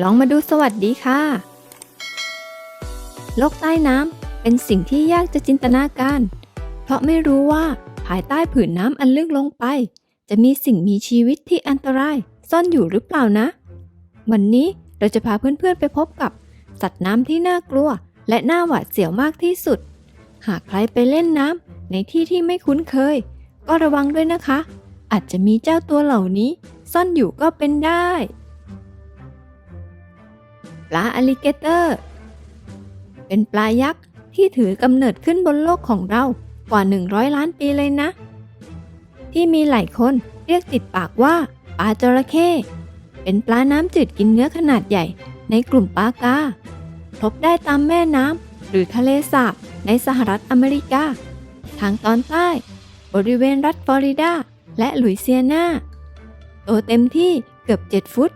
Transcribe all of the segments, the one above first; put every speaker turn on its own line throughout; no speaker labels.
ลองมาดูสวัสดีค่ะ โลกใต้น้ำเป็นสิ่งที่ยากจะจินตนาการ เพราะไม่รู้ว่าภายใต้ผืนน้ำอันลึกลงไป จะมีสิ่งมีชีวิตที่อันตรายซ่อนอยู่หรือเปล่านะ วันนี้เราจะพาเพื่อนๆไปพบกับ สัตว์น้ำที่น่ากลัว และน่าหวาดเสียวมากที่สุด หากใครไปเล่นน้ำในที่ที่ไม่คุ้นเคย ก็ระวังด้วยนะคะ อาจจะมีเจ้าตัวเหล่านี้ ซ่อนอยู่ก็เป็นได้ ลาอลิเกเตอร์ เป็นปลายักษ์ที่ถือกำเนิดขึ้นบนโลกของเรากว่า 100 ล้านปีเลยนะ ที่มีหลายคนเรียกติดปากว่าปลาจระเข้เป็นปลาน้ำจืดกินเนื้อขนาดใหญ่ในกลุ่มปลากาพบได้ตามแม่น้ำหรือทะเลสาบในสหรัฐอเมริกา ทางตอนใต้ บริเวณรัฐฟลอริดา และลุยเซียนาโตเต็มที่เกือบ 7 ฟุต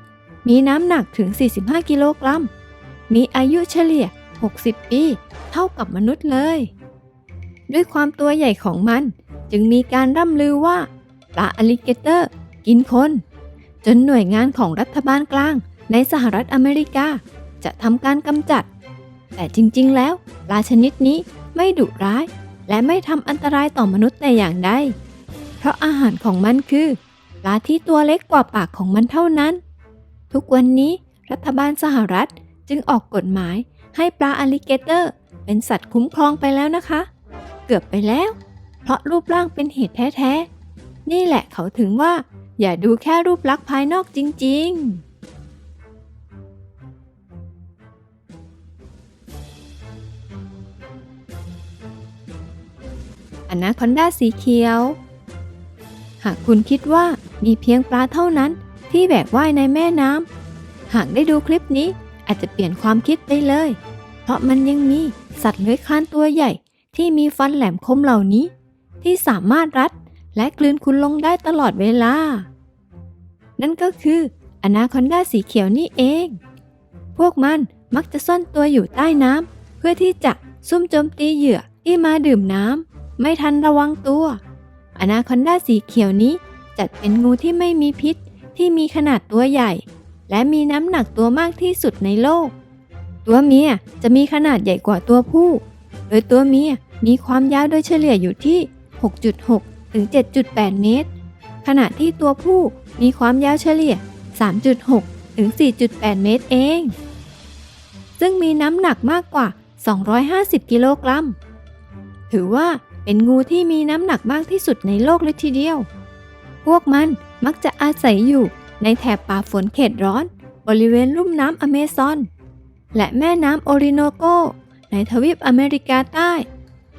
มีน้ำหนักถึง 45 กิโลกรัม มีอายุเฉลี่ย 60 ปี เท่ากับมนุษย์เลย ด้วยความตัวใหญ่ของมันจึงมีการร่ำลือว่าปลาอลิเกเตอร์ กินคน จนหน่วยงานของรัฐบาลกลางในสหรัฐอเมริกา จะทำการกำจัด แต่จริงๆ แล้วปลาชนิดนี้ไม่ดุร้าย และไม่ทำอันตรายต่อมนุษย์แต่อย่างใด เพราะอาหารของมันคือ ปลาที่ตัวเล็กกว่าปากของมันเท่านั้น ทุกวันนี้รัฐบาลสหรัฐจึงออกกฎหมายให้ปลาอลิเกเตอร์ เป็นสัตว์คุ้มครองไปแล้วนะคะ เกือบไปแล้ว เพราะรูปร่างเป็นเหตุแท้ๆ นี่แหละเขาถึงว่า อย่าดูแค่รูปลักษณ์ภายนอกจริง ๆอนาคอนดาสีเขียว หากคุณคิดว่ามีเพียงปลาเท่านั้น ที่แบกว่ายในแม่น้ำหากได้ดูคลิปนี้อาจจะเปลี่ยนความคิดไปเลย เพราะมันยังมีสัตว์เลื้อยคลานตัวใหญ่ ที่มีฟันแหลมคมเหล่านี้ ที่สามารถรัดและกลืนคุณลงได้ตลอดเวลา นั่นก็คืออนาคอนดาสีเขียวนี่เอง พวกมันมักจะซ่อนตัวอยู่ใต้น้ำเพื่อที่จะซุ่มโจมตีเหยื่อที่มาดื่มน้ำไม่ทันระวังตัว อนาคอนดาสีเขียวนี้จัดเป็นงูที่ไม่มีพิษ ที่มีขนาดตัวใหญ่ และมีน้ำหนักตัวมากที่สุดในโลก ตัวเมียจะมีขนาดใหญ่กว่าตัวผู้ โดยตัวเมียมีความยาวโดยเฉลี่ยอยู่ที่ 6.6 ถึง 7.8 เมตร ขณะที่ตัวผู้มีความยาวเฉลี่ย 3.6 ถึง 4.8 เมตรเอง ซึ่งมีน้ำหนักมากกว่า 250 กิโลกรัม ถือว่าเป็นงูที่มีน้ำหนักมากที่สุดในโลกเลยทีเดียว พวกมัน มักจะอาศัยอยู่ในแถบป่าฝนเขตร้อน บริเวณลุ่มน้ำอเมซอน และแม่น้ำโอริโนโก ในทวีปอเมริกาใต้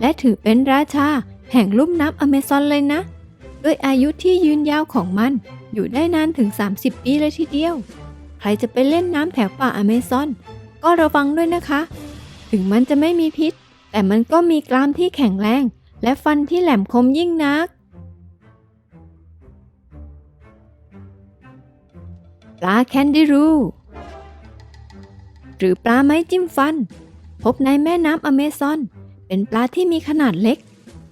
และถือเป็นราชาแห่งลุ่มน้ำอเมซอนเลยนะ ด้วยอายุที่ยืนยาวของมันอยู่ได้นานถึง 30 ปีเลยทีเดียว ใครจะไปเล่นน้ำแถวป่าอเมซอน ก็ระวังด้วยนะคะ ถึงมันจะไม่มีพิษ แต่มันก็มีกรามที่แข็งแรง และฟันที่แหลมคมยิ่งนัก ปลาแคนดิรูหรือปลาไม้จิ้มฟัน พบในแม่น้ำอเมซอน เป็นปลาที่มีขนาดเล็ก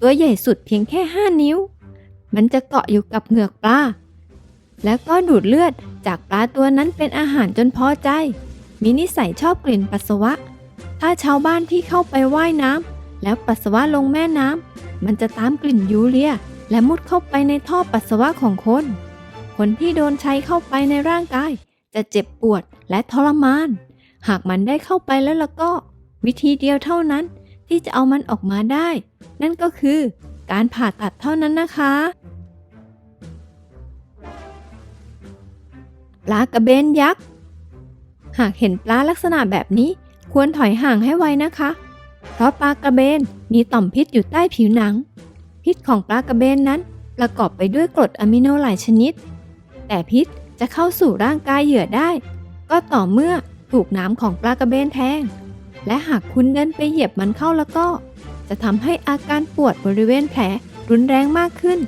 ตัวใหญ่สุดเพียงแค่ 5 นิ้ว มันจะเกาะอยู่กับเหงือกปลา แล้วก็ดูดเลือดจากปลาตัวนั้นเป็นอาหารจนพอใจ มีนิสัยชอบกลิ่นปัสสาวะ ถ้าชาวบ้านที่เข้าไปว่ายน้ำแล้วปัสสาวะลงแม่น้ำมันจะตามกลิ่นยูเรีย และมุดเข้าไปในท่อปัสสาวะของคน คนที่โดนใช้เข้าไปในร่างกาย จะเจ็บปวดและทรมาน หากมันได้เข้าไปแล้วล่ะก็ วิธีเดียวเท่านั้นที่จะเอามันออกมาได้ นั่นก็คือการผ่าตัดเท่านั้นนะคะ ปลากระเบนยักษ์ หากเห็นปลาลักษณะแบบนี้ควรถอยห่างให้ไวนะคะ เพราะปลากระเบนมีต่อมพิษอยู่ใต้ผิวหนัง พิษของปลากระเบนนั้นประกอบไปด้วยกรดอะมิโนหลายชนิด แต่พิษจะเข้าสู่ร่างกายเหยื่อได้ ก็ต่อเมื่อถูกน้ำของปลากระเบนแทง และหากคุณเดินไปเหยียบมันเข้าแล้วก็ จะทำให้อาการปวดบริเวณแผลรุนแรงมากขึ้น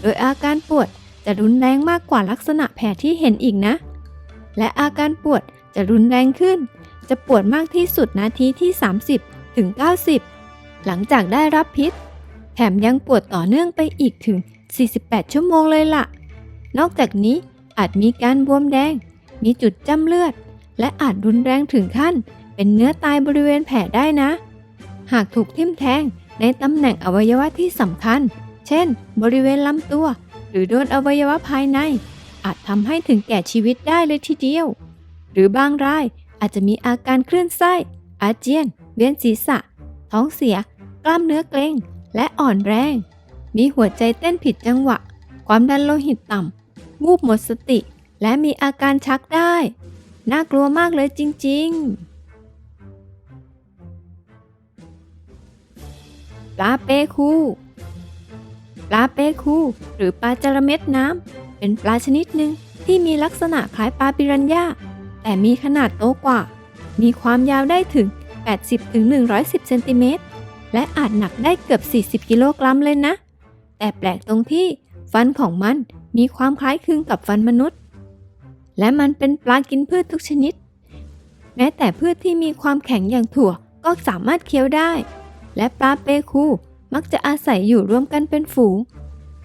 โดยอาการปวดจะรุนแรงมากกว่าลักษณะแผลที่เห็นอีกนะ และอาการปวดจะรุนแรงขึ้น จะปวดมากที่สุดนาทีที่ 30 ถึง 90 หลังจากได้รับพิษ แถมยังปวดต่อเนื่องไปอีกถึง 48 ชั่วโมงเลยล่ะ นอกจากนี้อาจมีการบวมแดง มีจุดจ้ำเลือด และอาจรุนแรงถึงขั้น เป็นเนื้อตายบริเวณแผลได้นะ หากถูกทิ่มแทงในตำแหน่งอวัยวะที่สำคัญ เช่น บริเวณลำตัว หรือโดนอวัยวะภายใน อาจทำให้ถึงแก่ชีวิตได้เลยทีเดียว หรือบางรายอาจจะมีอาการคลื่นไส้ อาเจียน เวียนศีรษะ ท้องเสีย กล้ามเนื้อเกร็ง และอ่อนแรง มีหัวใจเต้นผิดจังหวะ ความดันโลหิตต่ำ วูบหมดสติ และมีอาการชักได้ น่ากลัวมากเลยจริง ๆ ปลาเปคูปลาเปคูหรือปลาจระเม็ดน้ำเป็นปลาชนิดหนึ่งที่มีลักษณะคล้ายปลาปิรันย่าแต่มีขนาดโตกว่า มีความยาวได้ถึง 80-110 เซนติเมตร และอาจหนักได้เกือบ 40 กิโลกรัมเลยนะ แต่แปลกตรงที่ฟันของมัน มีความคล้ายคลึงกับฟันมนุษย์ และมันเป็นปลากินพืชทุกชนิด แม้แต่พืชที่มีความแข็งอย่างถั่วก็สามารถเคี้ยวได้ และปลาเปคูมักจะอาศัยอยู่ร่วมกันเป็นฝูง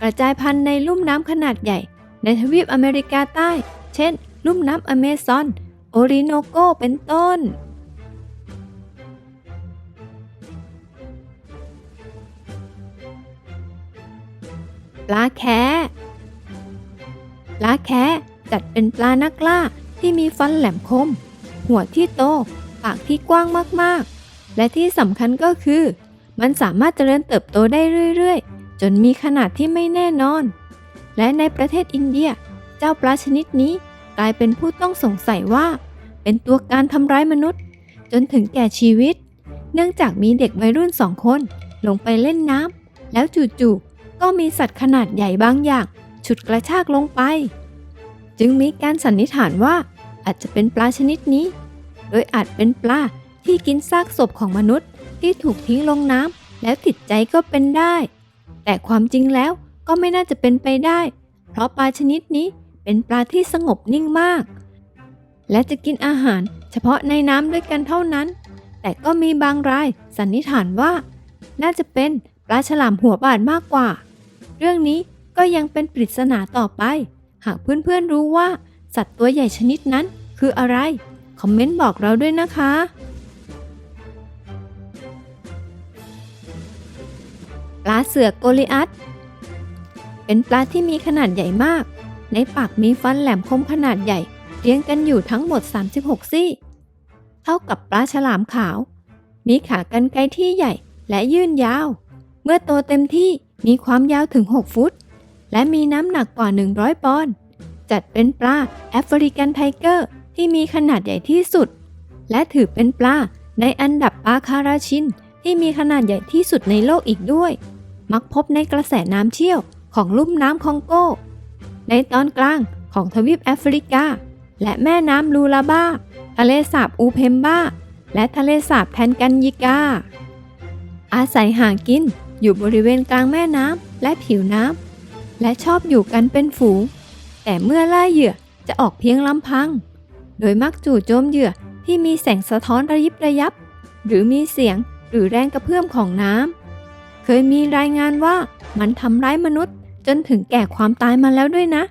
กระจายพันธุ์ในลุ่มน้ำขนาดใหญ่ ในทวีปอเมริกาใต้ เช่น ลุ่มน้ำอเมซอน โอริโนโกเป็นต้นปลาแค ลาแคะจัดเป็นปลานักล่าที่มีฟันแหลมคม หัวที่โต ปากที่กว้างมากๆ และที่สำคัญก็คือ มันสามารถเจริญเติบโตได้เรื่อยๆ จนมีขนาดที่ไม่แน่นอน และในประเทศอินเดีย เจ้าปลาชนิดนี้กลายเป็นผู้ต้องสงสัยว่า เป็นตัวการทำร้ายมนุษย์ จนถึงแก่ชีวิต เนื่องจากมีเด็กวัยรุ่นสองคน ลงไปเล่นน้ำแล้วจู่ๆก็มีสัตว์ขนาดใหญ่บางอย่าง ฉุดกระชากลงไป จึงมีการสันนิษฐานว่าอาจจะเป็นปลาชนิดนี้ โดยอาจเป็นปลาที่กินซากศพของมนุษย์ที่ถูกทิ้งลงน้ำแล้วติดใจก็เป็นได้ แต่ความจริงแล้วก็ไม่น่าจะเป็นไปได้ เพราะปลาชนิดนี้เป็นปลาที่สงบนิ่งมาก และจะกินอาหารเฉพาะในน้ำด้วยกันเท่านั้น แต่ก็มีบางรายสันนิษฐานว่า น่าจะเป็นปลาฉลามหัวบาดมากกว่า เรื่องนี้ ก็ยังเป็นปริศนาต่อไป หากเพื่อนๆรู้ว่า สัตว์ตัวใหญ่ชนิดนั้นคืออะไร คอมเมนต์บอกเราด้วยนะคะปลาเสือกโกลิอัสเป็นปลาที่มีขนาดใหญ่มาก ในปากมีฟันแหลมคมขนาดใหญ่ เรียงกันอยู่ทั้งหมด 36 ซี่ เท่ากับปลาฉลามขาว มีขากรรไกรที่ใหญ่และยื่นยาว เมื่อโตเต็มที่มีความยาวถึง 6 ฟุต และมีน้ำหนักกว่า 100 ปอนด์ จัดเป็นปลาแอฟริกันไทเกอร์ที่มีขนาดใหญ่ที่สุด และถือเป็นปลาในอันดับปลาคาราชินที่มีขนาดใหญ่ที่สุดในโลกอีกด้วย มักพบในกระแสน้ำเชี่ยวของลุ่มน้ำคองโก ในตอนกลางของทวีปแอฟริกา และแม่น้ำลูลาบา ทะเลสาบอูเพมบา และทะเลสาบแทนกันยิกา อาศัยหากินอยู่บริเวณกลางแม่น้ำและผิวน้ำ และชอบอยู่กันเป็นฝูง แต่เมื่อล่าเหยื่อจะออกเพียงลำพัง โดยมักจู่โจมเหยื่อที่มีแสงสะท้อนระยิบระยับ หรือมีเสียงหรือแรงกระเพื่อมของน้ำ เคยมีรายงานว่ามันทำร้ายมนุษย์จนถึงแก่ความตายมาแล้วด้วยนะ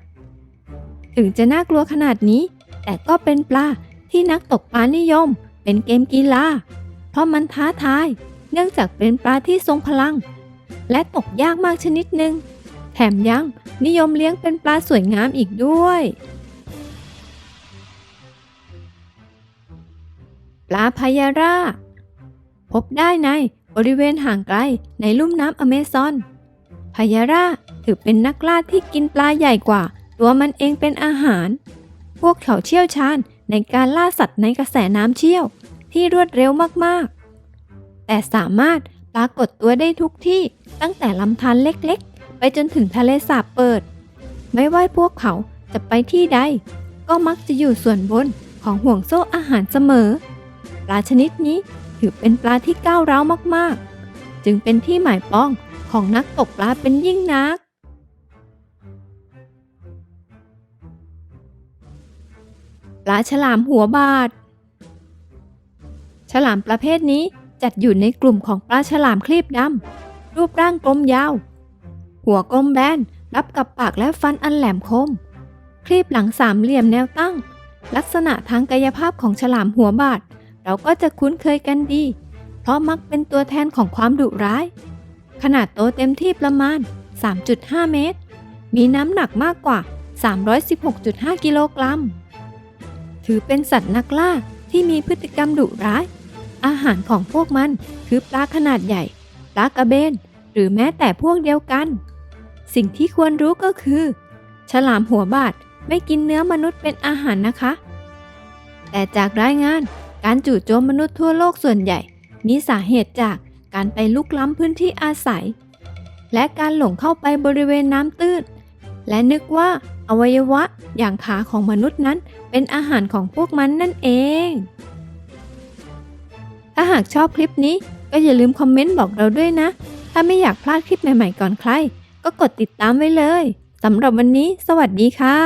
ถึงจะน่ากลัวขนาดนี้ แต่ก็เป็นปลาที่นักตกปลานิยม เป็นเกมกีฬา เพราะมันท้าทาย เนื่องจากเป็นปลาที่ทรงพลัง และตกยากมากชนิดหนึ่ง แถมยังนิยมเลี้ยงเป็นปลาสวยงามอีกด้วย ปลาพายาร่า พบได้ในบริเวณห่างไกลในลุ่มน้ำอเมซอนพายาร่าถือเป็นนักล่าที่กินปลาใหญ่กว่า ตัวมันเองเป็นอาหาร พวกเขาเชี่ยวชาญในการล่าสัตว์ในกระแสน้ำเชี่ยวที่รวดเร็วมากๆ แต่สามารถปรากฏตัวได้ทุกที่ตั้งแต่ลำธารเล็กๆ ไปจนถึงทะเลสาบเปิด ไม่ว่าพวกเขาจะไปที่ใด ก็มักจะอยู่ส่วนบนของห่วงโซ่อาหารเสมอ ปลาชนิดนี้ถือเป็นปลาที่ก้าวร้าวมากๆ จึงเป็นที่หมายป้องของนักตกปลาเป็นยิ่งนัก ปลาฉลามหัวบาด ฉลามประเภทนี้จัดอยู่ในกลุ่มของปลาฉลามคลีบดำรูปร่างกลมยาว หัวกลมแบนรับกับปากและฟันอันแหลมคมคลีบหลังสามเหลี่ยมแนวตั้ง ลักษณะทางกายภาพของฉลามหัวบาดเราก็จะคุ้นเคยกันดี เพราะมักเป็นตัวแทนของความดุร้าย ขนาดโตเต็มที่ประมาณ 3.5 เมตร มีน้ำหนักมากกว่า 316.5 กิโลกรัม ถือเป็นสัตว์นักล่าที่มีพฤติกรรมดุร้าย อาหารของพวกมันคือปลาขนาดใหญ่ ปลากระเบน หรือแม้แต่พวกเดียวกัน สิ่งที่ควรรู้ก็คือ ฉลามหัวบาดไม่กินเนื้อมนุษย์เป็นอาหารนะคะ แต่จากรายงานการจู่โจมมนุษย์ทั่วโลกส่วนใหญ่ มีสาเหตุจากการไปลุกล้ำพื้นที่อาศัย และการหลงเข้าไปบริเวณน้ำตื้น และนึกว่าอวัยวะอย่างขาของมนุษย์นั้นเป็นอาหารของพวกมันนั่นเอง ถ้าหากชอบคลิปนี้ก็อย่าลืมคอมเมนต์บอกเราด้วยนะ ถ้าไม่อยากพลาดคลิปใหม่ๆก่อนใคร ก็กดติดตามไว้เลยสำหรับวันนี้ สวัสดีค่ะ